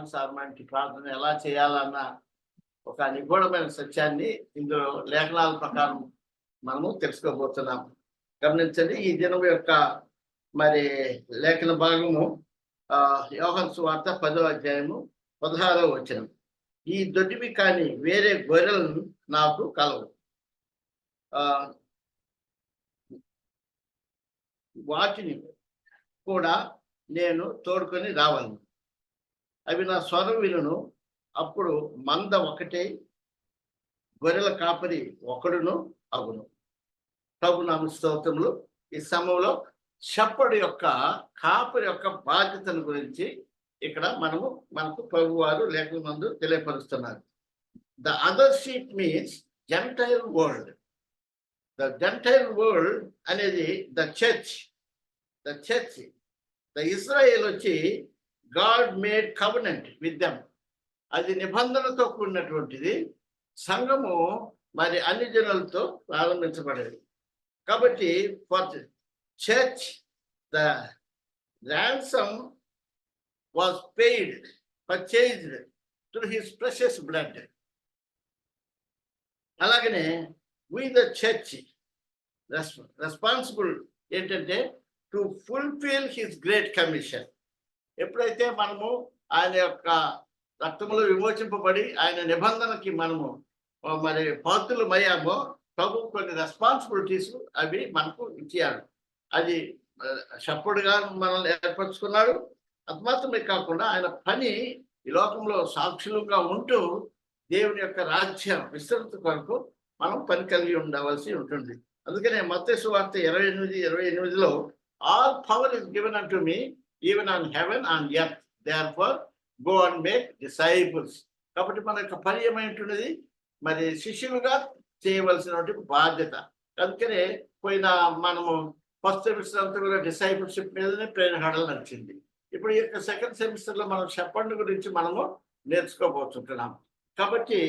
John సార్మాంటి ప్రార్థన ఎలా చేయాలన్న ఒక నిగూఢమైన సత్యాన్ని ఇందులో లేఖనాల ప్రకారం మనము తెలుసుకోబోతున్నాం. గమనించండి ఈ దినం యొక్క మరి లేఖన భాగము ఆ యోహన్ సువార్త పదో అధ్యాయము పదహారో వచనం. ఈ దొడ్డివి కానీ వేరే గొర్రెలను నాకు కలవు. వాటిని కూడా నేను తోడుకొని రావాలి అవి నా స్వరం వినును అప్పుడు మంద ఒకటే గొర్రెల కాపరి ఒకడును అగును ప్రభు నామ స్తోత్రములు. ఈ సమయంలో చెప్పడు యొక్క కాపరి యొక్క బాధ్యతను గురించి ఇక్కడ మనము మనకు ప్రభు వారు లేఖల మందు తెలియపరుస్తున్నారు. The other seat means gentile world. The gentile world అనేది the church. The church. The Israel వచ్చి God made covenant with them అది నిబంధనతో కూడినటువంటిది. సంఘము మరి అన్ని జనులతో ప్రారంభించబడేది. కాబట్టి for church the ransom was paid purchased through his precious blood అలాగనే వి ద చర్చ్ రెస్పాన్సిబుల్ ఏంటంటే to fulfil his great commission ఎప్పుడైతే మనము ఆయన యొక్క రక్తములు విమోచింపబడి ఆయన నిబంధనకి మనము మరి పాత్రలు మయ్యామో ప్రభు కొన్ని రెస్పాన్సిబిలిటీస్ అవి మనకు ఇచ్చాడు. అది షప్పుడుగా మనల్ని ఏర్పరచుకున్నాడు. అది మాత్రమే కాకుండా ఆయన పని ఈ లోకంలో సాక్షులుగా ఉంటూ దేవుని యొక్క రాజ్యం విస్తృత కొరకు మనం పని కలిగి ఉండవలసి ఉంటుంది. అందుకనే మత్తేసు వార్త ఇరవై ఎనిమిది ఇరవై ఎనిమిదిలో all power is given unto me even on heaven on earth therefore go and make disciples కాబట్టి మన యొక్క పని ఏమైంటున్నది మరి శిష్యులుగా చేయవలసినటువంటి బాధ్యత. అందుకనే పోయిన మనము ఫస్ట్ సెమిస్టర్ అంతా కూడా డిసైపుల్షిప్ మీదనే ప్రేరణ హడలు నడిచింది. ఇప్పుడు ఈ యొక్క సెకండ్ సెమిస్టర్లో మనం చెప్పండి గురించి మనము నేర్చుకోబోతుంటున్నాం. కాబట్టి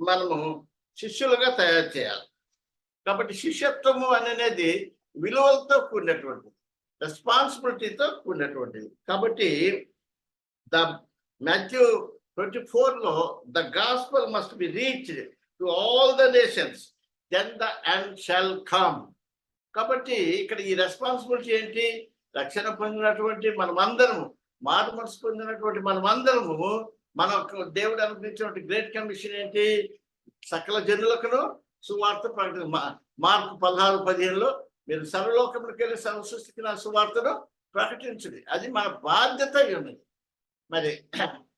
మనము శిష్యులుగా తయారు చేయాలి. కాబట్టి శిష్యత్వము అనేది విలువలతో కూడినటువంటిది. రెస్పాన్సిబిలిటీతో కూడినటువంటిది. కాబట్టి ద మాథ్యూ ట్వంటీ ఫోర్లో the gospel must be reach to all the nations then the end shall come కాబట్టి ఇక్కడ ఈ రెస్పాన్సిబిలిటీ ఏంటి? రక్షణ పొందినటువంటి మనమందరము మారు మనసు పొందినటువంటి మనమందరము మన దేవుడు అనిపించినటువంటి గ్రేట్ కమిషన్ ఏంటి? సకల జనులకును సువార్త ప్రకటన మా- మార్కు పదహారు పదిహేనులో మీరు సర్వలోకములకు వెళ్ళి సర్వ సృష్టికి నా సువార్తను ప్రకటించుడి. అది మన బాధ్యత ఉన్నది మరి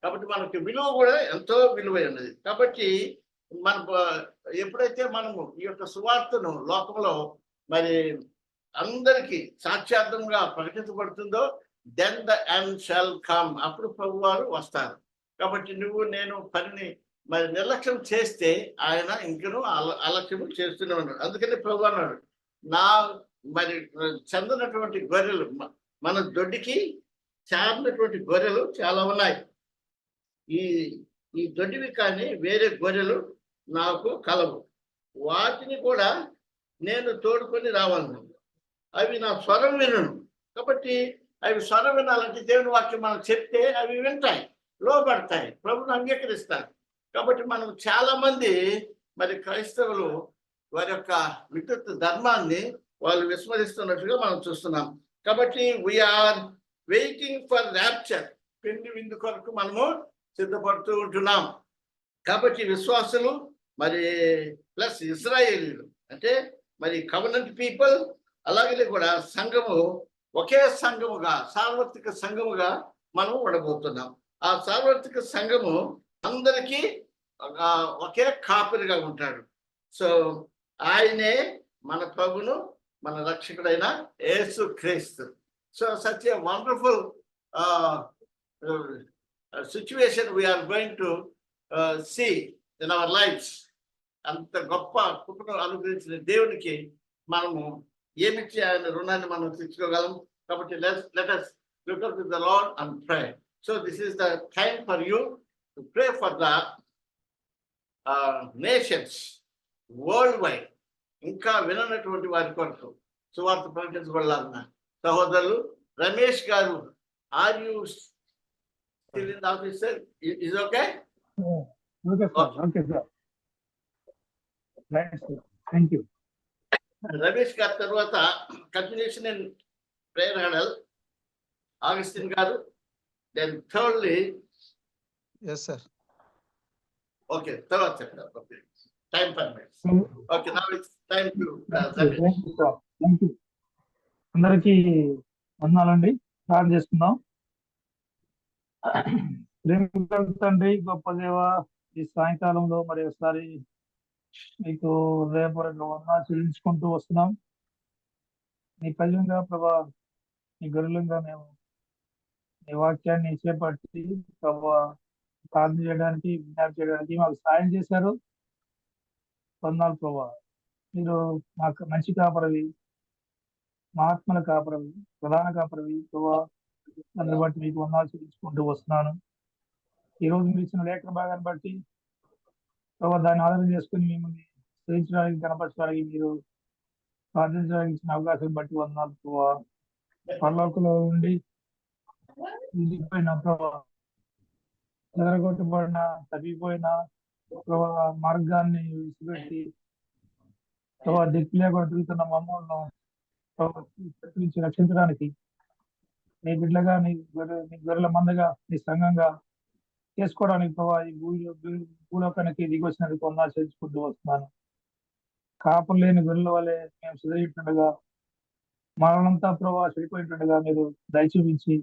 కాబట్టి మనకి విలువ కూడా ఎంతో విలువై ఉన్నది. కాబట్టి మన ఎప్పుడైతే మనము ఈ యొక్క సువార్తను లోకంలో మరి అందరికీ సాక్ష్యార్థంగా ప్రకటించబడుతుందో then the end shall come అప్పుడు ప్రభు వారు వస్తారు. కాబట్టి నువ్వు నేను పనిని మరి నిర్లక్ష్యం చేస్తే ఆయన ఇంకనూ అల- అలక్ష్యం చేస్తూనే ఉన్నాడు. అందుకని ప్రభు అన్నాడు నా మరి చెందినటువంటి గొర్రెలు మన దొడ్డికి చేరినటువంటి గొర్రెలు చాలా ఉన్నాయి. ఈ ఈ దొడ్డివి కానీ వేరే గొర్రెలు నాకు కలవు. వాటిని కూడా నేను తోడుకొని రావాలను. అవి నా స్వరం వినను. కాబట్టి అవి స్వరం వినాలంటే దేవుని వాక్యం మనం చెప్తే అవి వింటాయి లోపడతాయి ప్రభుని అంగీకరిస్తారు. కాబట్టి మనం చాలా మంది మరి క్రైస్తవులు వారి యొక్క విద్యుత్ ధర్మాన్ని వాళ్ళు విస్మరిస్తున్నట్టుగా మనం చూస్తున్నాం. కాబట్టి వీఆర్ వెయిటింగ్ ఫర్ ర్యాప్చర్ పెళ్ళి విందు కొరకు మనము సిద్ధపడుతూ ఉంటున్నాం. కాబట్టి విశ్వాసులు మరి ప్లస్ ఇజ్రాయేలీలు అంటే మరి కవనెంట్ పీపుల్ అలాగే కూడా సంఘము ఒకే సంఘముగా సార్వత్రిక సంఘముగా మనం ఉండబోతున్నాం. ఆ సార్వత్రిక సంఘము అందరికీ ఒకే కాపరిగా ఉంటాడు. సో ఆయనే మన ప్రభును మన రక్షకుడైన Yesu Kristu. So such a wonderful situation we are going to see in our lives అంత గొప్ప కుటుంబం అనుగ్రహించిన దేవునికి మనము ఏమిచ్చి ఆయన రుణాన్ని మనం తెచ్చుకోగలం కాబట్టి let us look up to the Lord and pray. So this is the time for you for the nations nations worldwide. ఇంకా విననటువంటి వారి కొరకు సువార్త ప్రకటించబడాలన్న సహోదరులు Ramesh garu are you Is okay? Okay Ramesh గారి తర్వాత continuation in prayer huddle. Augustine garu then thirdly yes sir okay తర్వాత చెప్తారు okay now it's time to thank you sir thank you అందరికీ వందనాలండి. స్టార్ట్ చేసుకుందాం తండ్రి గొప్ప దేవ ఈ సాయంకాలంలో మరి ఒకసారి మీకు రేపటి వందనాలు చెల్లించుకుంటూ వస్తున్నాం. నీ ప్రజలంగా ప్రభా నీ గరులంగా మేము నీ వాక్యాన్ని చేపట్టి ప్రభా ప్రార్థన చేయడానికి విజ్ఞాపన చేయడానికి మాకు సాయం చేశారు. వందనాలు ప్రభా. మీరు మాకు మంచి కాపరవి మహాత్మల కాపరవి ప్రధాన కాపరవి ప్రభా. దాన్ని బట్టి మీకు వందనాలు చెల్లించుకుంటూ వస్తున్నాను. ఈ రోజు మీరు ఇచ్చిన లేఖన భాగాన్ని బట్టి ప్రభా దాన్ని ఆధారం చేసుకుని మిమ్మల్ని స్థిరించడానికి కనపరచడానికి మీరు ప్రార్థించడానికి ఇచ్చిన అవకాశం బట్టి వందనాలు ప్రభా. పర్లోకంలో ఉండి పోయిన ప్రభా ఎదరగొట్టబడిన తప్పిపోయిన మార్గాన్ని విసిపెట్టి ప్రభా దిక్కు లేకుండా తిరుగుతున్న మమ్మల్ని నుంచి రక్షించడానికి నీ బిడ్డగా నీ గొర్రె నీ గొర్రెల మందగా నీ సంఘంగా చేసుకోవడానికి ప్రభా ఈ భూమిలో భూలోకానికి దిగి వచ్చినందుకు వందనాలు వస్తున్నాను. కాపులు లేని గొర్రెల వలె మేము సిదరిస్తుండగా మరణంతా ప్రభా చెడిపోయింటుండగా మీరు దయ చూపించి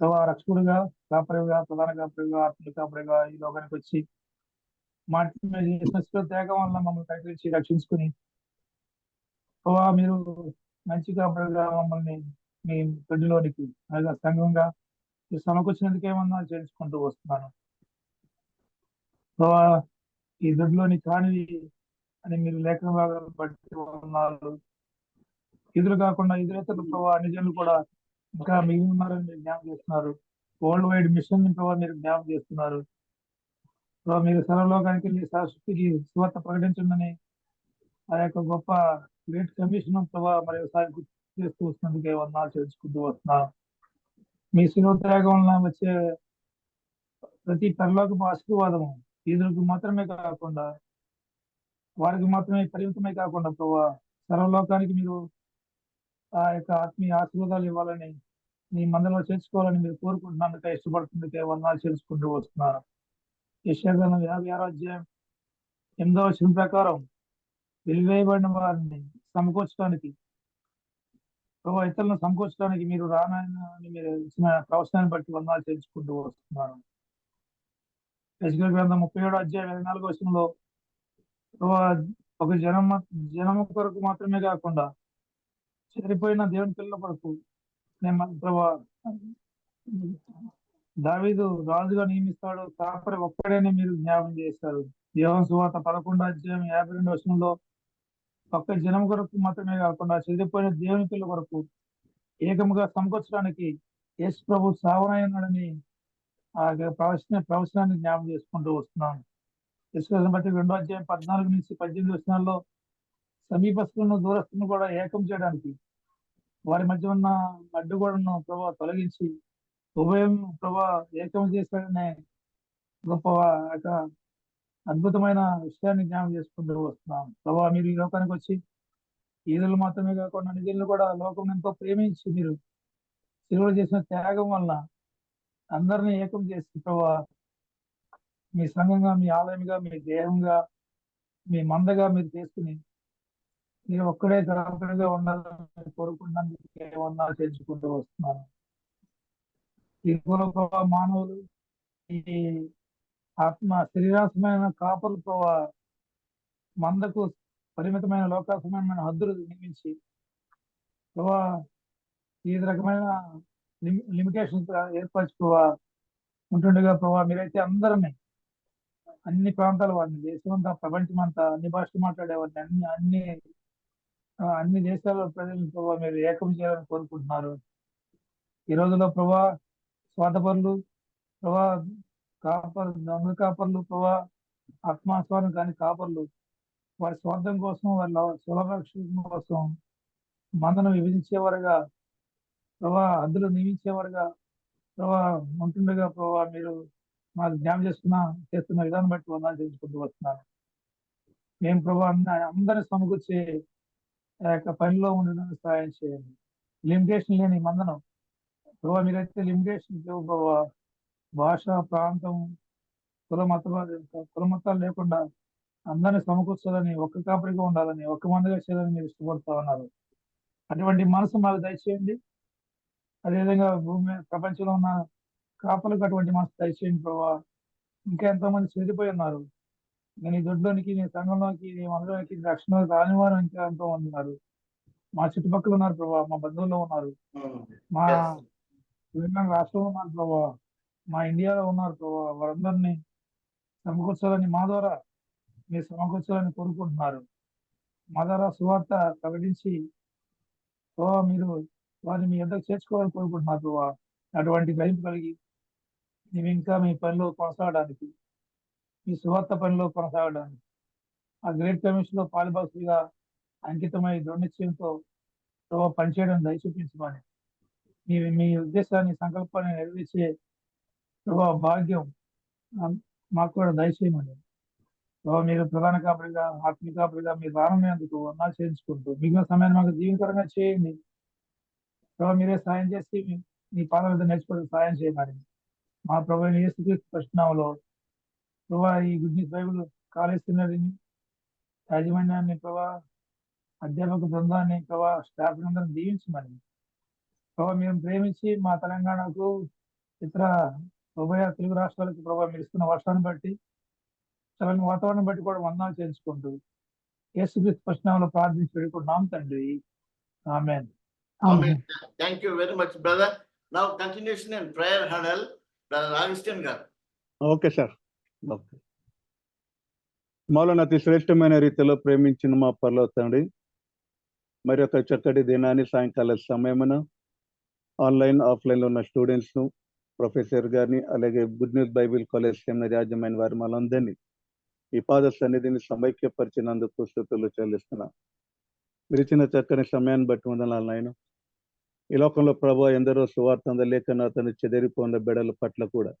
రక్షకుడుగా రక్షకుడిగా కాపరిగా ప్రధాన కాపరిగా ఆత్మీయ కాపరిగా ఈ లోకానికి వచ్చి మాటి చేసిన త్యాగం వల్ల మమ్మల్ని కనిపించి రక్షించుకుని ప్రభా మీరు మంచి మమ్మల్ని మీ దొడ్డిలోనికి అలాగే సంఘంగా మీరు సమకూర్చినందుకు ఏమన్నా చేర్చుకుంటూ వస్తున్నాను. ప్రభా ఈ దొడ్లోని కానివి అని మీరు లేఖన భాగాలు బట్టి ఉన్నారు. ఎదురు కాకుండా ఎదురెత్తలు ప్రభావ నిజాలు కూడా ఇంకా మిగిలి ఉన్నారని మీరు జ్ఞాపం చేస్తున్నారు. వరల్డ్ వైడ్ మిషన్ ప్రభావ మీరు జ్ఞాపం చేస్తున్నారు. మీరు సర్వలోకానికి మీ సరస్వతికి సువార్త ప్రకటించండి ఆ యొక్క గొప్ప గ్రేట్ కమిషన్ ప్రభా మరి ఒకసారి గుర్తు చేస్తూ వస్తున్నందుకే వందనాలు చేసుకుంటూ వస్తున్నా. మీ శిలువ వచ్చే ప్రతి పరలోకపు ఆశీర్వాదము ఈదులకు మాత్రమే కాకుండా వారికి మాత్రమే పరిమితమే కాకుండా ప్రభా సర్వలోకానికి మీరు ఆ యొక్క ఆత్మీయ ఆశీర్వాదాలు ఇవ్వాలని మీ మందలో చేర్చుకోవాలని మీరు కోరుకుంటున్నందుకే ఇష్టపడుతుందికే వందనాలు చేసుకుంటూ వస్తున్నారు యశాగ్రంథం యాభై ఆరో అధ్యాయం ఎనిమిదవ వచనం ప్రకారం వెలివేయబడిన వారిని సమకూర్చడానికి ప్రభు ఇతరులను సమకూర్చడానికి మీరు రానని మీరు ఇచ్చిన ప్రవచనాన్ని బట్టి వందనాలు చేర్చుకుంటూ వస్తున్నారు. యశగ్ర గ్రంథం ముప్పై ఏడో అధ్యాయం ఇరవై నాలుగో వచనంలో ఒక జనం జనము కొరకు మాత్రమే కాకుండా చనిపోయిన దేవుని పిల్లల కొరకు నేను ప్రభా దావీదు రాజుగా నియమిస్తాడు. కాపరి ఒక్కడేనే మీరు జ్ఞాపం చేస్తారు. దేవం సువార్త పదకొండు అధ్యాయం యాభై రెండు వర్షంలో ఒక్క జనం కొరకు మాత్రమే కాకుండా చెదిరిపోయిన దేవుని పిల్లల కొరకు ఏకముగా సమకూర్చడానికి యేసు ప్రభు సావనయ్యన్నాడని ఆ ప్రవచన ప్రవచనాన్ని జ్ఞాపం చేసుకుంటూ వస్తున్నాను. యశ్వరం బట్టి రెండో అధ్యాయం పద్నాలుగు నుంచి పద్దెనిమిది వచనాల్లో సమీపస్తులను దూరస్తులను కూడా ఏకం చేయడానికి వారి మధ్య ఉన్న అడ్డుగోడను ప్రభావ తొలగించి ఉభయం ప్రభా ఏకం చేశాడనే గొప్ప యొక్క అద్భుతమైన విషయాన్ని జ్ఞానం చేసుకుంటూ వస్తున్నాం. ప్రభా మీరు ఈ లోకానికి వచ్చి ఈదులు మాత్రమే కాకుండా నిధులను కూడా లోకం ఎంతో ప్రేమించి మీరు సిలువలు చేసిన త్యాగం వల్ల అందరినీ ఏకం చేసి ప్రభా మీ సంఘంగా మీ ఆలయంగా మీ దేహంగా మీ మందగా మీరు చేసుకుని మీరు ఒక్కడే గ్రామకుడిగా ఉండాలని కోరుకున్నందుకు ఏమన్నా చేర్చుకుంటూ వస్తున్నాను. ఈ పూర్వ మానవులు. ఈ ఆత్మ శరీరాసమైన కాపులు ప్రభా మందకు పరిమితమైన లోకాసమైన హద్దులు నిర్మించి ప్రభా వివిధ రకమైన లిమిటేషన్స్ ఏర్పరచుకోవా ఉంటుండగా ప్రభా మీరైతే అందరినీ అన్ని ప్రాంతాల వారిని దేశం అంత ప్రపంచం అంతా అన్ని భాషలు మాట్లాడేవారిని అన్ని అన్ని అన్ని దేశాల ప్రజలను ప్రభావ మీరు ఏకం చేయాలని కోరుకుంటున్నారు. ఈ రోజులో ప్రభా స్వార్థపరులు ప్రభా కాపర్ దొంగ కాపర్లు ప్రభా ఆత్మాస్వారం కాని కాపర్లు వారి స్వార్థం కోసం వారి లవ- కోసం మందను విభజించేవారుగా ప్రభా అద్దులు నియమించేవారుగా ప్రభా ఉంటుండగా ప్రభా మీరు మాకు జ్ఞాపం చేసుకున్న చేస్తున్న విధానం బట్టి వందలు తెలుసుకుంటూ వస్తున్నాను. మేము ప్రభా అందరిని సమకూర్చి ఆ యొక్క పనిలో ఉండడానికి సహాయం చేయండి. లిమిటేషన్ లేని మందనం ప్రభా మీరైతే లిమిటేషన్ లేవు ప్రభా భాష ప్రాంతం కుల మత కుల మతాలు లేకుండా అందరిని సమకూర్చాలని ఒక్క కాపరిగా ఉండాలని ఒక్క మందిగా చేయాలని మీరు ఇష్టపడుతూ ఉన్నారు. అటువంటి మనసు మాకు దయచేయండి. అదేవిధంగా భూమి ప్రపంచంలో ఉన్న కాపలకు అటువంటి మనసు దయచేయండి ప్రభా. ఇంకా ఎంతో మంది చెడిపోయి ఉన్నారు నీ దొడ్లోనికి నీ సంఘంలోకి నీ మనలోకి రక్షణ రాని వారు ఇంకా ఎంతో మంది ఉన్నారు. మా చుట్టుపక్కల ఉన్నారు ప్రభా మా బంధువుల్లో ఉన్నారు. మా Yes. తెలంగాణ రాష్ట్రంలో ఉన్నారు ప్రభా. మా ఇండియాలో ఉన్నారు ప్రభా. వారందరినీ సమకూర్చాలని మా ద్వారా మీరు సమకూర్చాలని కోరుకుంటున్నారు. మా ద్వారా సువార్త ప్రకటించి ప్రభావ మీరు వారిని మీ ఎంతకు చేర్చుకోవాలని కోరుకుంటున్నారు ప్రభా. అటువంటి గ్రహింపు కలిగి మేము ఇంకా మీ పనిలో కొనసాగడానికి మీ సువార్త పనిలో కొనసాగడానికి ఆ గ్రేట్ కమిషన్లో పాలిభాగస్తులుగా అంకితమై దృఢ నిశ్చయంతో ప్రభావ పనిచేయడం దయచూపించమని మీ మీ ఉద్దేశాన్ని సంకల్పాన్ని నెరవేర్చే ప్రభావ భాగ్యం మాకు కూడా దయచేయమని. ప్రభావ మీరు ప్రధాన కాపరిగా ఆత్మీయ కాపరిగా మీరు రానున్నందుకు వందాలు చేయించుకుంటూ మిగిలిన సమయాన్ని మాకు జీవితకరంగా చేయండి. ప్రభావ మీరే సాయం చేసి మీ- మీ పాదాల మీద నేర్చుకోవడానికి సాయం చేయమని మా ప్రభు యేసుక్రీస్తు ప్రశ్నామలో ప్రభా ఈ గుడ్ న్యూస్ బైబుల్ కాలేజ్ యాజమాన్యాన్ని ప్రభా అధ్యాపక బృందాన్ని ప్రభా స్టాఫ్ అందరం దీవించమని. ప్రభా మేము ప్రేమించి మా తెలంగాణకు ఇతర ఉభయ తెలుగు రాష్ట్రాలకు ప్రభా మీరు ఇస్తున్న వర్షాన్ని బట్టి చలని వాతావరణం బట్టి కూడా వందనాలు చేయించుకుంటూ యేసుక్రీస్తు ప్రశ్నలో ప్రార్థించి పెట్టుకుంటున్నాం తండ్రి. ఆమె you very much, brother. Now continuation in prayer huddle, brother Augustine garu. Okay sir okay Maulana అతి శ్రేష్టమైన రీతిలో ప్రేమించిన మా పర్లో తండ్రి మరి ఒక చక్కటి దినాన్ని సాయంకాల సమయమున ఆన్లైన్ ఆఫ్లైన్లో ఉన్న స్టూడెంట్స్ను ప్రొఫెసర్ గారిని అలాగే good news Bible college seminar యాజమైన వారి మనందరినీ ఈ పాద సన్నిధిని సమైక్యపరిచినందుకు స్థుతులు చెల్లిస్తున్నా. మీరు ఇచ్చిన చక్కని సమయాన్ని బట్టి ఉండాలి నాయన. ఈ లోకంలో ప్రభు ఎందరో సువార్త లేఖన అతను చెదిరిపోయిన బిడల పట్ల కూడా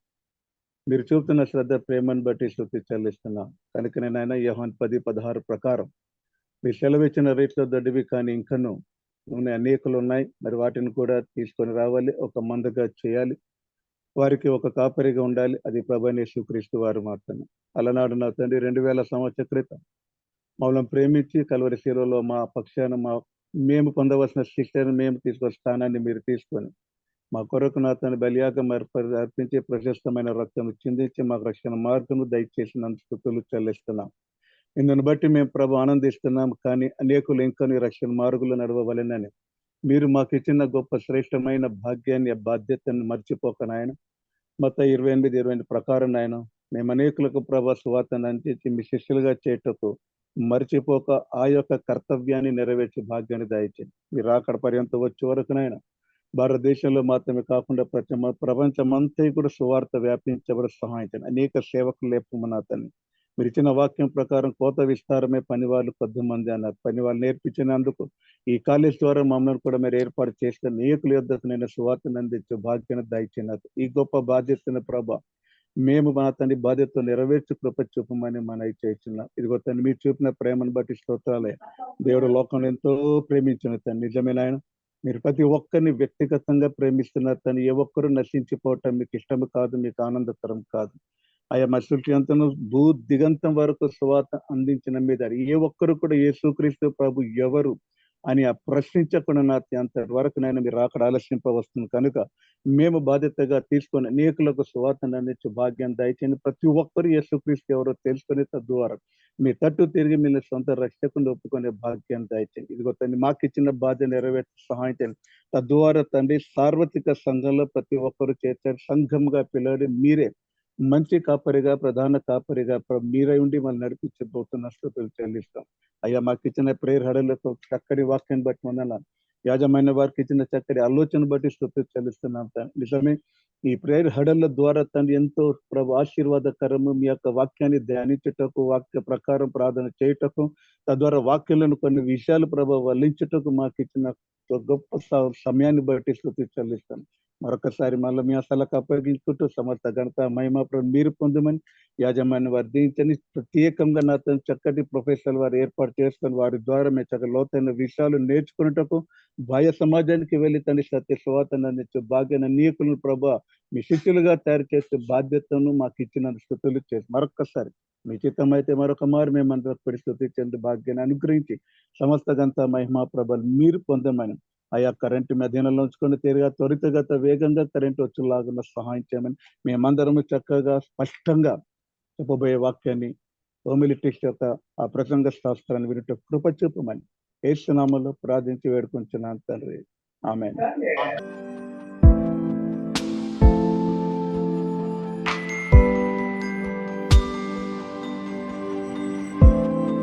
మీరు చూపుతున్న శ్రద్ధ ప్రేమను బట్టి శృతి చెల్లిస్తున్నా. కనుక నేనైనా ఆయన పది పదహారు ప్రకారం మీరు సెలవిచ్చిన రీతిలో దొడ్డివి కానీ ఇంకను నూనె అనేకలు ఉన్నాయి. మరి వాటిని కూడా తీసుకొని రావాలి ఒక మందగా చేయాలి. వారికి ఒక కాపరిగా ఉండాలి. అది ప్రభాని యేసుక్రీస్తు వారు మాత్రమే. అలనాడు నా తండ్రి రెండు వేల సంవత్సర క్రితం మమ్మల్ని ప్రేమించి కలవరి శిలలో మా పక్షాన మా మేము పొందవలసిన శిక్షను మేము తీసుకున్న స్థానాన్ని మీరు తీసుకొని మా కొరకు నా తన బలియాగం అర్ప- అర్పించి ప్రశస్తమైన రక్తం చిందించి మాకు రక్షణ మార్గము దయచేసినందుకు స్థుతులు చెల్లిస్తున్నాం. ఇందును బట్టి మేము ప్రభు ఆనందిస్తున్నాం కానీ అనేకులు ఇంకొని రక్షణ మార్గులు నడవవలెనని. మీరు మాకు ఇచ్చిన గొప్ప శ్రేష్టమైన భాగ్యాన్ని బాధ్యతను మర్చిపోక నాయన. మొత్తం ఇరవై ఎనిమిది ఇరవై ఎనిమిది ప్రకారం నాయన మేము అనేకులకు ప్రభా సువార్తను అందించి మీ శిష్యులుగా చేయటకు మర్చిపోక ఆ యొక్క కర్తవ్యాన్ని నెరవేర్చే భాగ్యాన్ని దాయించండి. మీరు అక్కడ పర్యంతం వచ్చే వరకు నాయన భారతదేశంలో మాత్రమే కాకుండా ప్రతి ప్రపంచమంతా కూడా సువార్త వ్యాపించబడి సహాయించండి. అనేక సేవకులు లేపమన్నా అతన్ని మీరు ఇచ్చిన వాక్యం ప్రకారం కోత విస్తారమే పని వాళ్ళు కొద్ది మంది అన్నారు. పని వాళ్ళు నేర్పించినందుకు ఈ కాలేజ్ ద్వారా మమ్మల్ని కూడా మీరు ఏర్పాటు చేసిన అనేకుల యొద్దకు నేను సువార్తను అందించే భాగ్యాన్ని దయచినారు ఈ గొప్ప బాధ్యతను ప్రభ మేము మా తండ్రి బాధ్యత నెరవేర్చి కృప చూపమని మన చేస్తున్నాం. ఇదిగో తండ్రి మీరు చూపిన ప్రేమను బట్టి స్తోత్రాలే. దేవుడు లోకంలో ఎంతో ప్రేమించిన తను. నిజమైన ఆయన మీరు ప్రతి ఒక్కరిని వ్యక్తిగతంగా ప్రేమిస్తున్నారు తను ఏ ఒక్కరు నశించిపోవటం మీకు ఇష్టం కాదు మీకు ఆనందకరం కాదు. ఆయా మసూటి అంతను. భూ దిగంతం వరకు సువాత అందించిన మీద ఏ ఒక్కరు కూడా యేసుక్రీస్తు ప్రభు ఎవరు అని ఆ ప్రశ్నించకుండా నా అంత వరకు నేను మీరు అక్కడ ఆలస్యంప వస్తుంది కనుక మేము బాధ్యతగా తీసుకొని అనేకులకు సువార్తను అందించే భాగ్యం దయచేయండి. ప్రతి ఒక్కరు యేసుక్రీస్తు ఎవరో తెలుసుకునే తద్వారా మీ తట్టు తిరిగి మిమ్మల్ని సొంత రక్షకుండా ఒప్పుకునే భాగ్యం దయచేయండి. ఇదిగో తండ్రి మాకు ఇచ్చిన బాధ్యత నెరవేర్చి సహాయం చేయండి. తద్వారా తండ్రి సార్వత్రిక సంఘంలో ప్రతి ఒక్కరు చేర్చారు సంఘంగా పిల్లడి మీరే మంచి కాపరిగా ప్రధాన కాపరిగా మీరై ఉండి మనం నడిపించబోతున్న స్థుతులు చెల్లిస్తాం అయ్యా మాకు ఇచ్చిన ప్రేయర్ హడలతో చక్కటి వాక్యాన్ని బట్టి వందనాలు. యాజమైన వారికి ఇచ్చిన చక్కటి ఆలోచన బట్టి స్థుతులు చెల్లిస్తున్నాం నిజమే ఈ ప్రేయర్ హడల ద్వారా తను ఎంతో ప్రభు ఆశీర్వాదకరము మీ యొక్క వాక్యాన్ని ధ్యానించుటకు వాక్య ప్రకారం ప్రార్థన చేయుటకు తద్వారా వాక్యాలను కొన్ని విషయాలు ప్రభు వల్లించుటకు మాకు ఇచ్చిన గొప్ప సమయాన్ని బట్టి స్థుతి చెల్లిస్తాను. మరొకసారి మళ్ళీ మీ అసలకు అప్పగించుకుంటూ సమర్థ ఘనత మహిమ మీరు పొందమని యాజమాన్యం వర్ధించని ప్రత్యేకంగా నాతో చక్కటి ప్రొఫెసర్ వారు ఏర్పాటు చేసుకొని వారి ద్వారా మేము చక్కగా లోతైన విషయాలు నేర్చుకున్నటకు భయ సమాజానికి వెళ్ళి తండ్రి సత్య సువార్తను అందించే భాగ్యన నీకులను ప్రభా మీ శిష్యులుగా తయారు చేసే బాధ్యతను మాకు ఇచ్చిన స్థుతులు చేసి మరొక్కసారి మీ చిత్తం అయితే మరొక మారు. మేమందరం పరిస్థితి చెంది భాగ్యాన్ని అనుగ్రహించి సమస్త గంత మహిమా ప్రభలు మీరు పొందమని ఆయా కరెంటు అధీనంలో ఉంచుకొని తిరిగా త్వరితగత వేగంగా కరెంటు వచ్చేలాగా సహాయం చేయమని మేమందరము చక్కగా స్పష్టంగా చెప్పబోయే వాక్యాన్ని హోమిలిటిస్ట్ యొక్క ఆ ప్రసంగ శాస్త్రాన్ని వినట కృప చూపమని ఏసునామంలో ప్రార్థించి వేడుకుంటున్నాను తండ్రి. ఆమె